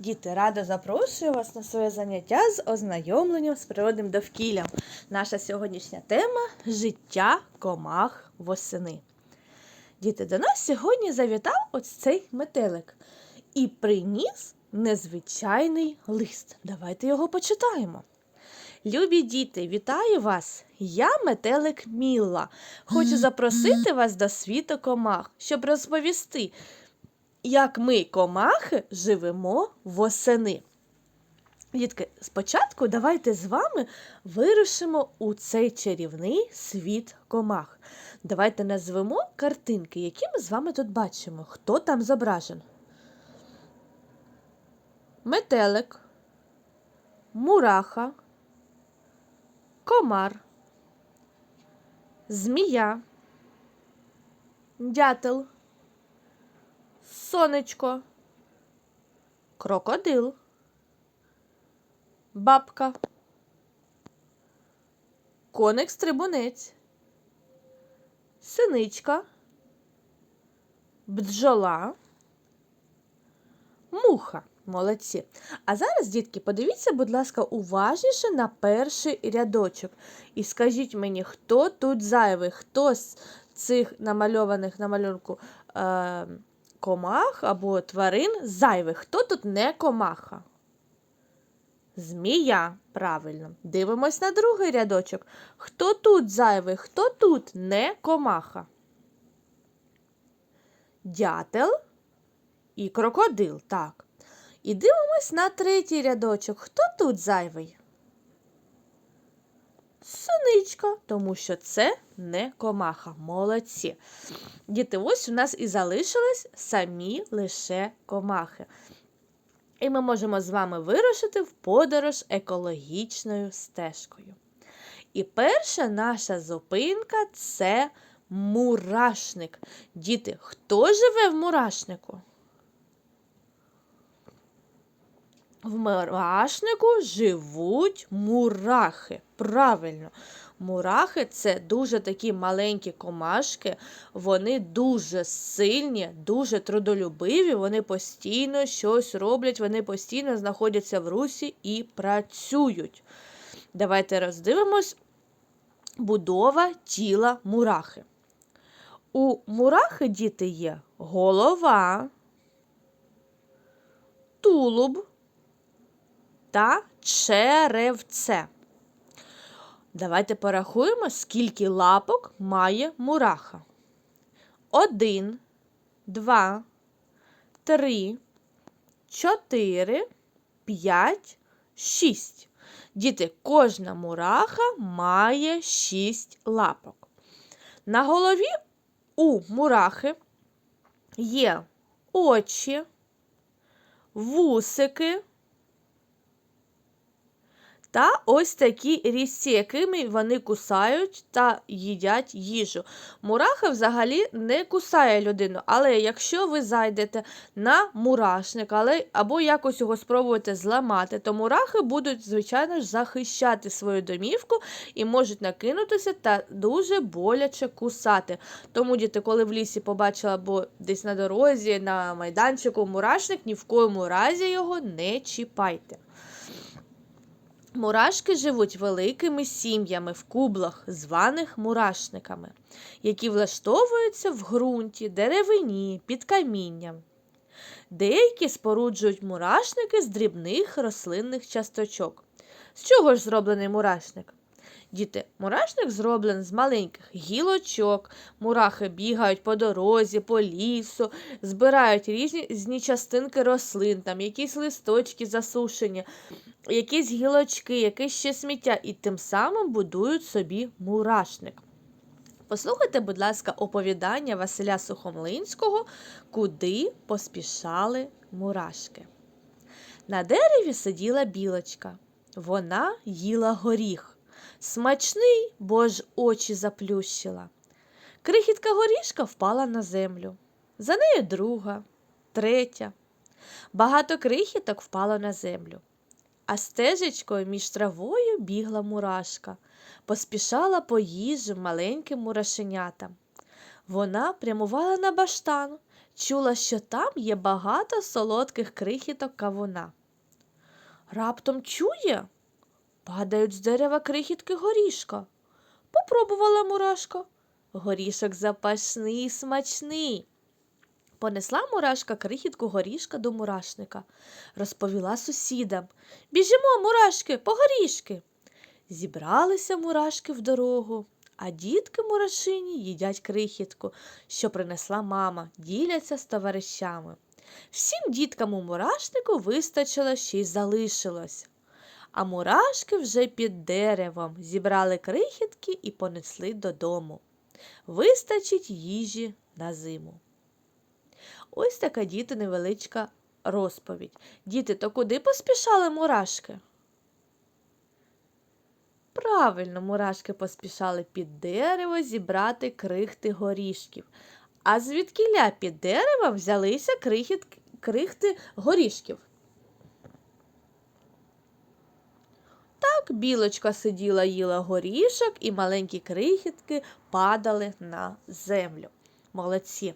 Діти, рада запрошую вас на своє заняття з ознайомленням з природним довкіллям. Наша сьогоднішня тема життя комах восени. Діти, до нас сьогодні завітав ось цей метелик і приніс незвичайний лист. Давайте його почитаємо. Любі діти, вітаю вас! Я метелик Мілла. Хочу запросити вас до світу комах, щоб розповісти, як ми, комахи, живемо восени. Дітки, спочатку давайте з вами вирушимо у цей чарівний світ комах. Давайте назвемо картинки, які ми з вами тут бачимо. Хто там зображен? Метелик, мураха, комар, змія, дятел, сонечко, крокодил, бабка, коник-стрибунець, синичка, бджола, муха. Молодці. А зараз, дітки, подивіться, будь ласка, уважніше на перший рядочок. І скажіть мені, хто тут зайвий, хто з цих намальованих на малюнку е, комах або тварин зайвий, хто тут не комаха? Змія, правильно. Дивимось на другий рядочок. Хто тут зайвий, хто тут не комаха? Дятел і крокодил, так. І дивимось на третій рядочок. Хто тут зайвий? Синичка, тому що це не комаха. Молодці. Діти, ось у нас і залишились самі лише комахи. І ми можемо з вами вирушити в подорож екологічною стежкою. І перша наша зупинка це мурашник. Діти, хто живе в мурашнику? В мурашнику живуть мурахи. Правильно, мурахи це дуже такі маленькі комашки, вони дуже сильні, дуже трудолюбиві, вони постійно щось роблять, вони постійно знаходяться в русі і працюють. Давайте роздивимось будова тіла мурахи. У мурахи діти є голова, тулуб та черевце. Давайте порахуємо, скільки лапок має мураха. Один, два, три, чотири, п'ять, шість. Діти, кожна мураха має шість лапок. На голові у мурахи є очі, вусики та ось такі різці, якими вони кусають та їдять їжу. Мураха взагалі не кусає людину, але якщо ви зайдете на мурашник але, або якось його спробуєте зламати, то мурахи будуть, звичайно ж, захищати свою домівку і можуть накинутися та дуже боляче кусати. Тому, діти, коли в лісі побачила або десь на дорозі, на майданчику мурашник, ні в коєму разі його не чіпайте. Мурашки живуть великими сім'ями в кублах, званих мурашниками, які влаштовуються в ґрунті, деревині, під камінням. Деякі споруджують мурашники з дрібних рослинних часточок. З чого ж зроблений мурашник? Діти, мурашник зроблений з маленьких гілочок, мурахи бігають по дорозі, по лісу, збирають різні частинки рослин, там якісь листочки засушені, якісь гілочки, якесь ще сміття, і тим самим будують собі мурашник. Послухайте, будь ласка, оповідання Василя Сухомлинського, куди поспішали мурашки. На дереві сиділа білочка. Вона їла горіх. Смачний, бо ж очі заплющила. Крихітка горішка впала на землю. За нею друга, третя. Багато крихіток впало на землю. А стежечкою між травою бігла мурашка, поспішала по їжу маленьким мурашенятам. Вона прямувала на баштан, чула, що там є багато солодких крихіток кавуна. Раптом чує, падають з дерева крихітки горішка. Попробувала мурашка. Горішок запашний, смачний. Понесла мурашка крихітку горішка до мурашника, розповіла сусідам. Біжимо, мурашки, по горішки. Зібралися мурашки в дорогу, а дітки мурашині їдять крихітку, що принесла мама, діляться з товаришами. Всім діткам у мурашнику вистачило, ще й залишилось. А мурашки вже під деревом зібрали крихітки і понесли додому. Вистачить їжі на зиму. Ось така діти невеличка розповідь. Діти, то куди поспішали мурашки? Правильно, мурашки поспішали під дерево зібрати крихти горішків. А звідкіля під деревом взялися крихіт, крихти горішків? Так білочка сиділа, їла горішок, і маленькі крихітки падали на землю. Молодці.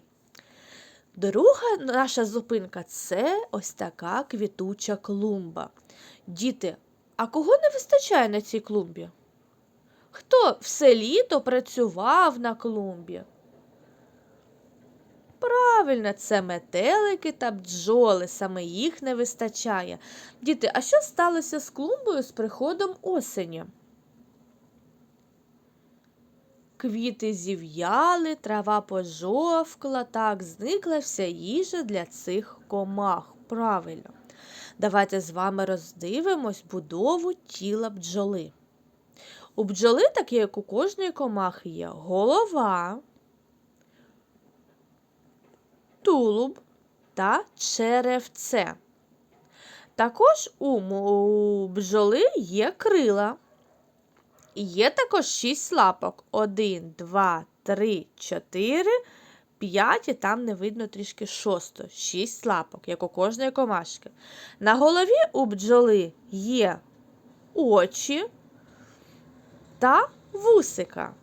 Друга наша зупинка це ось така квітуча клумба. Діти, а кого не вистачає на цій клумбі? Хто все літо працював на клумбі? Правильно, це метелики та бджоли, саме їх не вистачає. Діти, а що сталося з клумбою з приходом осені? Квіти зів'яли, трава пожовкла, так зникла вся їжа для цих комах. Правильно. Давайте з вами роздивимось будову тіла бджоли. У бджоли, так як у кожної комахи, є голова, тулуб та черевце. Також у бджоли є крила. Є також шість лапок. Один, два, три, чотири, п'ять, і там не видно трішки шосто. Шість лапок, як у кожної комашки. На голові у бджоли є очі та вусика.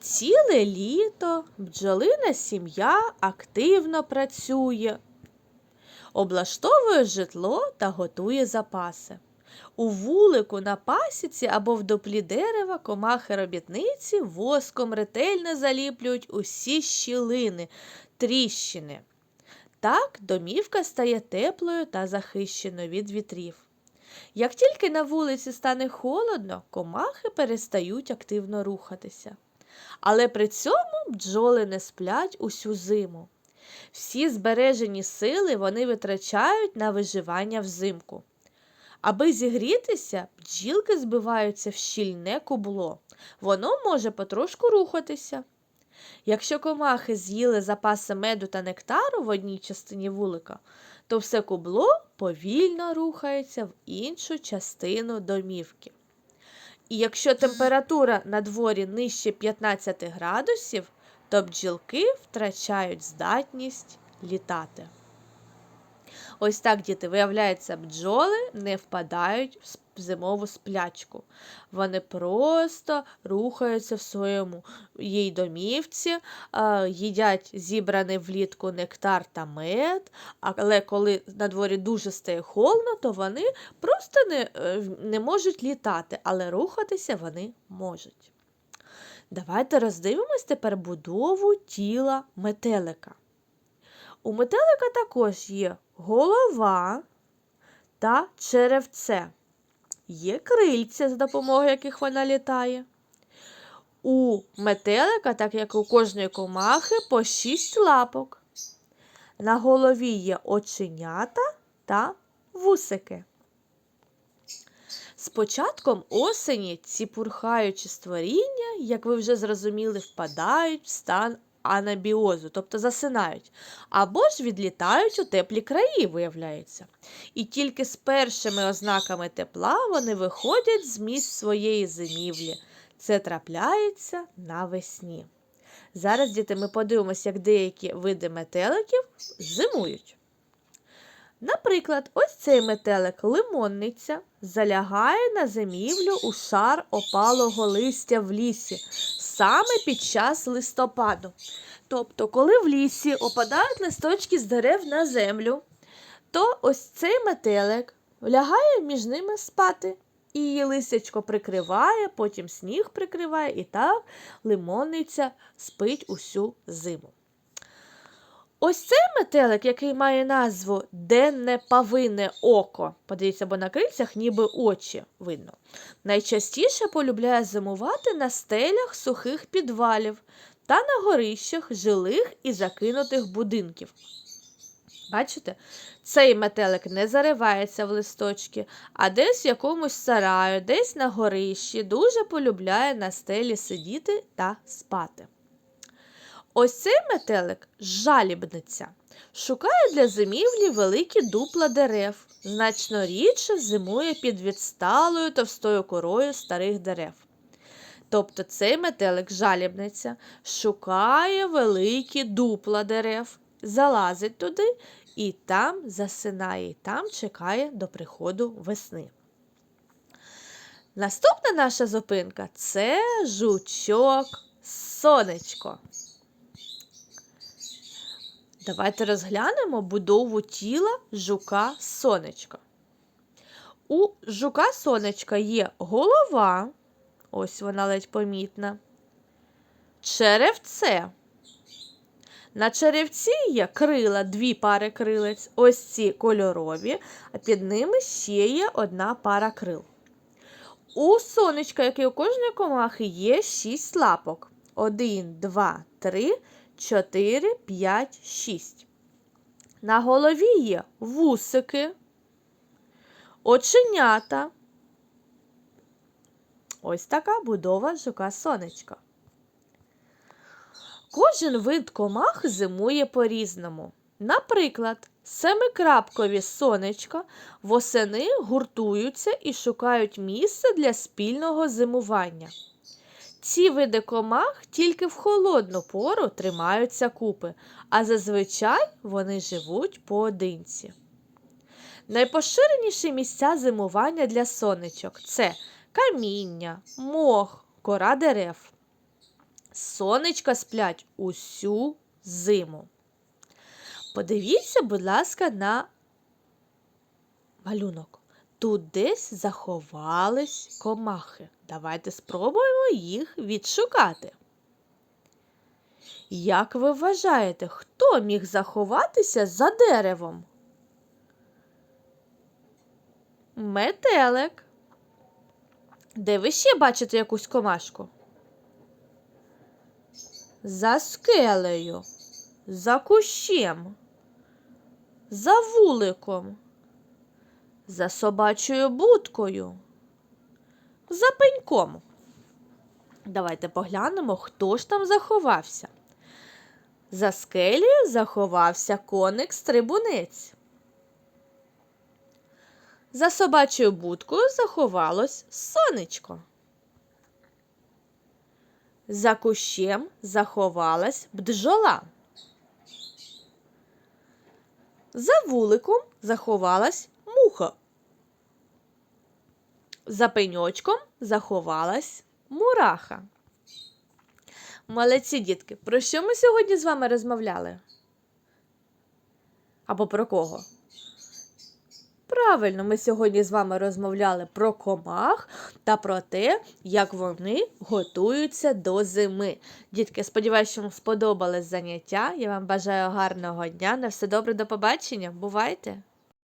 Ціле літо бджолина сім'я активно працює, облаштовує житло та готує запаси. У вулику на пасіці або в доплі дерева комахи-робітниці воском ретельно заліплюють усі щілини, тріщини. Так домівка стає теплою та захищеною від вітрів. Як тільки на вулиці стане холодно, комахи перестають активно рухатися. Але при цьому бджоли не сплять усю зиму. Всі збережені сили вони витрачають на виживання взимку. Аби зігрітися, бджілки збиваються в щільне кубло. Воно може потрошку рухатися. Якщо комахи з'їли запаси меду та нектару в одній частині вулика, то все кубло повільно рухається в іншу частину домівки. І якщо температура на дворі нижче 15 градусів, то бджілки втрачають здатність літати. Ось так, діти, виявляється, бджоли не впадають в зимову сплячку. Вони просто рухаються в своєму їй домівці, їдять зібраний влітку нектар та мед, але коли на дворі дуже стає холодно, то вони просто не, е, не можуть літати, але рухатися вони можуть. Давайте роздивимось тепер будову тіла метелика. У метелика також є голова та черевце. Є крильця, за допомогою яких вона літає. У метелика, так як у кожної комахи, по шість лапок. На голові є оченята та вусики. З початком осені ці пурхаючі створіння, як ви вже зрозуміли, впадають в стан анабіозу, тобто засинають, або ж відлітають у теплі краї, виявляється. І тільки з першими ознаками тепла вони виходять з місць своєї зимівлі. Це трапляється навесні. Зараз, діти, ми подивимося, як деякі види метеликів зимують. Наприклад, ось цей метелик лимонниця залягає на зимівлю у шар опалого листя в лісі, саме під час листопаду. Тобто, коли в лісі опадають листочки з дерев на землю, то ось цей метелик лягає між ними спати. І її листячко прикриває, потім сніг прикриває, і так лимонниця спить усю зиму. Ось цей метелик, який має назву денне павине око. Подивіться, бо на крильцях ніби очі видно. Найчастіше полюбляє зимувати на стелях сухих підвалів та на горищах жилих і закинутих будинків. Бачите, цей метелик не заривається в листочки, а десь в якомусь сараю, десь на горищі дуже полюбляє на стелі сидіти та спати. Ось цей метелик жалібниця. Шукає для зимівлі великі дупла дерев, значно рідше зимує під відсталою товстою корою старих дерев. Тобто цей метелик жалібниця шукає великі дупла дерев, залазить туди і там засинає, і там чекає до приходу весни. Наступна наша зупинка це жучок сонечко. Давайте розглянемо будову тіла жука сонечка. У жука сонечка є голова, ось вона ледь помітна, черевце. На черевці є крила, дві пари крилець, ось ці кольорові, а під ними ще є одна пара крил. У сонечка, як і у кожної комахи, є шість лапок. Один, два, три, чотири, п'ять, шість. На голові є вусики, оченята. Ось така будова жука сонечка. Кожен вид комах зимує по-різному. Наприклад, семикрапкові сонечка восени гуртуються і шукають місце для спільного зимування. Ці види комах тільки в холодну пору тримаються купи, а зазвичай вони живуть поодинці. Найпоширеніші місця зимування для сонечок це каміння, мох, кора дерев. Сонечка сплять усю зиму. Подивіться, будь ласка, на малюнок. Тут десь заховались комахи. Давайте спробуємо їх відшукати. Як ви вважаєте, хто міг заховатися за деревом? Метелик. Де ви ще бачите якусь комашку? За скелею, за кущем, за вуликом, за собачою будкою, за пеньком. Давайте поглянемо, хто ж там заховався. За скелею заховався коник стрибунець. За собачою будкою заховалось сонечко. За кущем заховалась бджола. За вуликом заховалась муха. За пеньочком заховалась мураха. Молодці дітки, про що ми сьогодні з вами розмовляли? Або про кого? Правильно, ми сьогодні з вами розмовляли про комах та про те, як вони готуються до зими. Дітки, сподіваюся, що вам сподобалось заняття. Я вам бажаю гарного дня. На все добре, до побачення. Бувайте!